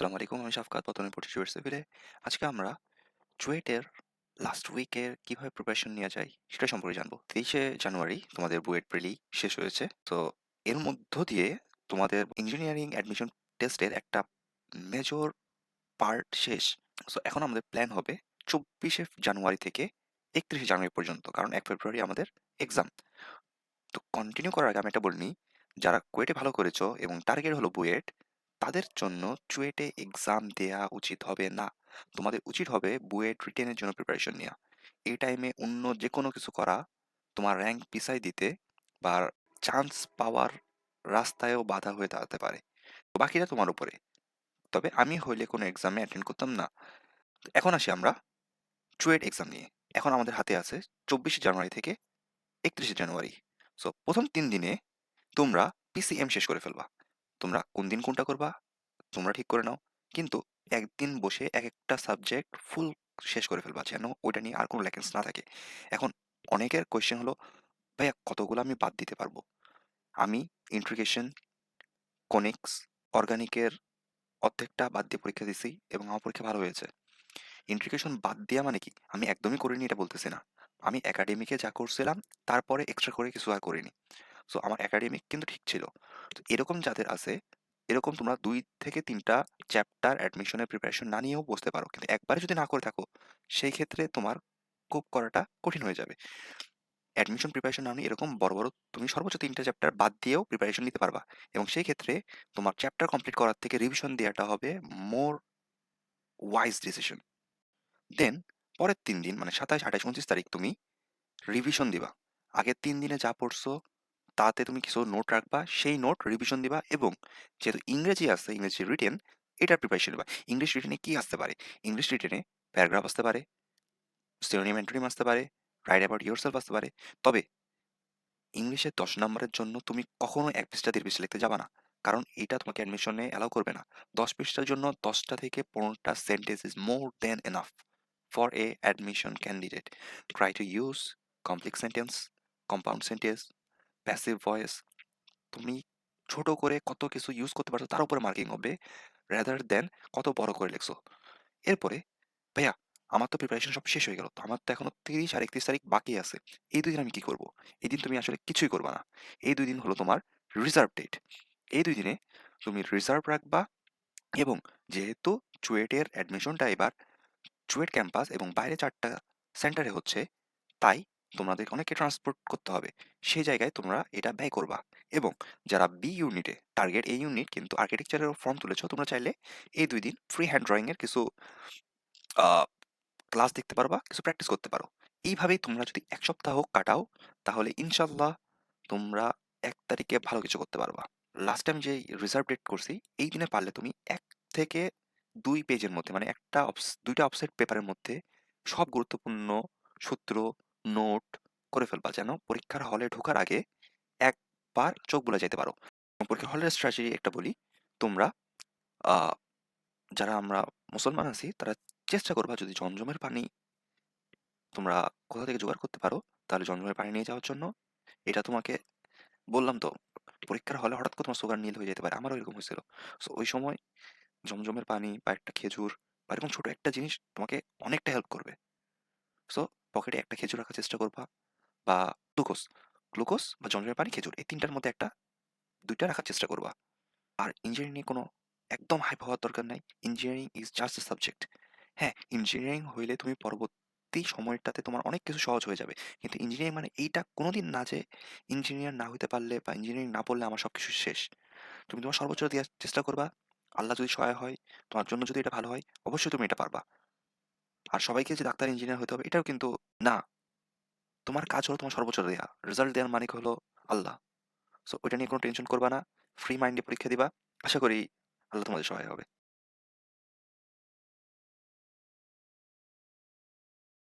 আসসালামু আলাইকুম, আমি শাফকাত পতনের পরিচয় ফিরে আজকে আমরা চুয়েটের লাস্ট উইকের কীভাবে প্রিপারেশন নেওয়া যায় সেটা সম্পর্কে জানব। তেইশে জানুয়ারি তোমাদের বুয়েট প্রিলি শেষ হয়েছে। তো এর মধ্য দিয়ে তোমাদের ইঞ্জিনিয়ারিং অ্যাডমিশন টেস্টের একটা মেজর পার্ট শেষ। সো এখন আমাদের প্ল্যান হবে চব্বিশে জানুয়ারি থেকে একত্রিশে জানুয়ারি পর্যন্ত, কারণ এক ফেব্রুয়ারি আমাদের এক্সাম তো কন্টিনিউ করার আগে আমি এটা বলিনি যারা কুয়েটে ভালো করেছ এবং টার্গেট হলো বুয়েট তাদের জন্য চুয়েটে এক্সাম দেয়া উচিত হবে না। তোমাদের উচিত হবে বুয়েট রিটেনের জন্য প্রিপারেশন নেওয়া এই টাইমে অন্য যে কোনো কিছু করা, তোমার র্যাঙ্ক পিছাই দিতে বা চান্স পাওয়ার রাস্তায়ও বাধা হয়ে দাঁড়াতে পারে। বাকিটা তোমার উপরে। তবে আমি হইলে কোনো এক্সামে অ্যাটেন্ড করতাম না। এখন আসি আমরা চুয়েট এক্সাম নিয়ে। এখন আমাদের হাতে আছে চব্বিশে জানুয়ারি থেকে একত্রিশে জানুয়ারি। সো প্রথম তিন দিনে তোমরা পিসিএম শেষ করে ফেলবা। তোমরা কোন দিন কোনটা করবা, তোমরা ঠিক করে নাও। কিন্তু একদিন বসে এক একটা সাবজেক্ট ফুল শেষ করে ফেলবা, যেন ওইটা নিয়ে আর কোনো ল্যাকেন্স না থাকে। এখন অনেকের কোয়েশ্চেন হলো, ভাইয়া, কতগুলো আমি বাদ দিতে পারব? আমি ইন্ট্রিগেশন কনিক্স অর্গানিকের অর্ধেকটা বাদ দিয়ে পরীক্ষা দিছি এবং আমার পরীক্ষা ভালো হয়েছে। ইন্ট্রিগেশন বাদ দেওয়া মানে কি? আমি একদমই করিনি এটা বলতেছি না। আমি একাডেমিকে যা করছিলাম, তারপরে এক্সট্রা করে কিছু আর করিনি। সো আমার একাডেমিক কিন্তু ঠিক ছিল। এরকম যাদের আছে, এরকম তোমরা দুই থেকে তিনটা চ্যাপ্টার অ্যাডমিশনের প্রিপারেশন না নিয়েও বসতে পারো। কিন্তু একবারে যদি না করে থাকো, সেই ক্ষেত্রে তোমার কোপ করাটা কঠিন হয়ে যাবে। অ্যাডমিশন প্রিপারেশন না নিয়ে এরকম বড় বড় তুমি সর্বোচ্চ তিনটা চ্যাপ্টার বাদ দিয়েও প্রিপারেশন নিতে পারবা। এবং সেই ক্ষেত্রে তোমার চ্যাপ্টার কমপ্লিট করার থেকে রিভিশন দেওয়াটা হবে মোর ওয়াইজ ডিসিশন দেন পরের তিন দিন মানে সাতাশ, আঠাশ, উনত্রিশ তারিখ তুমি রিভিশন দিবা। আগের তিন দিনে যা পড়ছো তাতে তুমি কিছু নোট রাখবা, সেই নোট রিভিশন দিবা এবং যেহেতু ইংরেজি আছে, ইংরেজি রিটেন এটার প্রিপারেশন দিবা ইংলিশ রিটেনে কি আসতে পারে? ইংলিশ রিটেনে প্যারাগ্রাফ আসতে পারে সিনোনিম অ্যান্টোনিম আসতে পারে রাইট অ্যাবাউট ইয়োর সেলফ আসতে পারে। তবে ইংলিশে দশ নম্বরের জন্য তুমি কখনো এক পৃষ্ঠা দেড় পৃষ্ঠা লিখতে যাবা না। কারণ এটা তোমাকে অ্যাডমিশনে অ্যালাউ করবে না। দশ পৃষ্ঠার জন্য দশটা থেকে পনেরোটা sentence is more than enough for a admission candidate try to use complex sentence compound sentence passive voice তুমি ছোট করে কত কিছু ইউজ করতে পারছ, তার উপরে মার্কিং হবে রেদার দেন কত বড় করে লিখছো। এরপরে, ভাইয়া, আমার তো প্রিপারেশন সব শেষ হয়ে গেল, তো আমার তো এখনও তিরিশ আর একত্রিশ তারিখ বাকি আছে, এই দুই দিন আমি কি করব? এই দিন তুমি আসলে কিছুই করবা না। এই দুই দিন হলো তোমার রিজার্ভ ডেট এই দুই দিনে তুমি রিজার্ভ রাখবা এবং যেহেতু চুয়েটের অ্যাডমিশনটা এবার চুয়েট ক্যাম্পাস এবং বাইরে চারটা সেন্টারে হচ্ছে, তাই তোমাদের অনেককে ট্রান্সপোর্ট করতে হবে। সেই জায়গায় তোমরা এটা ব্যয় করবা এবং যারা বি ইউনিটে টার্গেট এই ইউনিট কিন্তু আর্কিটেকচারের ফর্ম তুলেছো, তোমরা চাইলে এই দুই দিন ফ্রি হ্যান্ড ড্রয়িংয়ের কিছু ক্লাস দেখতে পারবা, কিছু প্র্যাকটিস করতে পারো। এইভাবেই তোমরা যদি এক সপ্তাহ কাটাও, তাহলে ইনশাল্লাহ তোমরা এক তারিখে ভালো কিছু করতে পারবা। লাস্ট টাইম যে রিজার্ভ ডেট করছি, এই দিনে পারলে তুমি এক থেকে দুই পেজের মধ্যে মানে একটা দুইটা অফসেট পেপারের মধ্যে সব গুরুত্বপূর্ণ সূত্র নোট করে ফেলবা যেন পরীক্ষার হলে ঢোকার আগে একবার চোখ বলে যেতে পারো। পরীক্ষার হলের স্ট্র্যাটেজি একটা বলি, তোমরা যারা আমরা মুসলমান আছি, তারা চেষ্টা করবা যদি জমজমের পানি তোমরা কোথা থেকে জোগাড় করতে পারো, তাহলে জমজমের পানি নিয়ে যাওয়ার জন্য। এটা তোমাকে, বললাম তো, পরীক্ষার হলে হঠাৎ করে তোমার সুগার নীল হয়ে যেতে পারে, আমারও এরকম হয়েছিল। সো ওই সময় জমজমের পানি বা একটা খেজুর বা এরকম ছোটো একটা জিনিস তোমাকে অনেকটা হেল্প করবে। সো পকেটে একটা খেজুর রাখার চেষ্টা করবা বা গ্লুকোজ গ্লুকোজ বা জমজমের পানি, খেজুর, এই তিনটার মধ্যে একটা, দুইটা রাখার চেষ্টা করবা। আর ইঞ্জিনিয়ারিং নিয়ে কোনো একদম হাইপ হওয়ার দরকার নাই। Engineering is just a subject হ্যাঁ ইঞ্জিনিয়ারিং হইলে তুমি পরবর্তী সময়টাতে তোমার অনেক কিছু সহজ হয়ে যাবে। কিন্তু ইঞ্জিনিয়ারিং মানে এইটা কোনোদিন না যে ইঞ্জিনিয়ার না হইতে পারলে বা ইঞ্জিনিয়ারিং না পড়লে আমার সব কিছু শেষ। তুমি তোমার সর্বোচ্চ দেওয়ার চেষ্টা করবা। আল্লাহ যদি সহায় হয়, তোমার জন্য যদি এটা ভালো হয়, অবশ্যই তুমি এটা পারবা। আর সবাইকে যে ডাক্তার ইঞ্জিনিয়ার হতে হবে, এটাও কিন্তু না। তোমার কাজ হলো তোমার সর্বোচ্চ দেয়া। রেজাল্ট দেওয়ার মানে হলো আল্লাহ। সো ওইটা নিয়ে কোনো টেনশন করবা না। ফ্রি মাইন্ডে পরীক্ষা দিবা। আশা করি আল্লাহ তোমাদের সহায় হবে।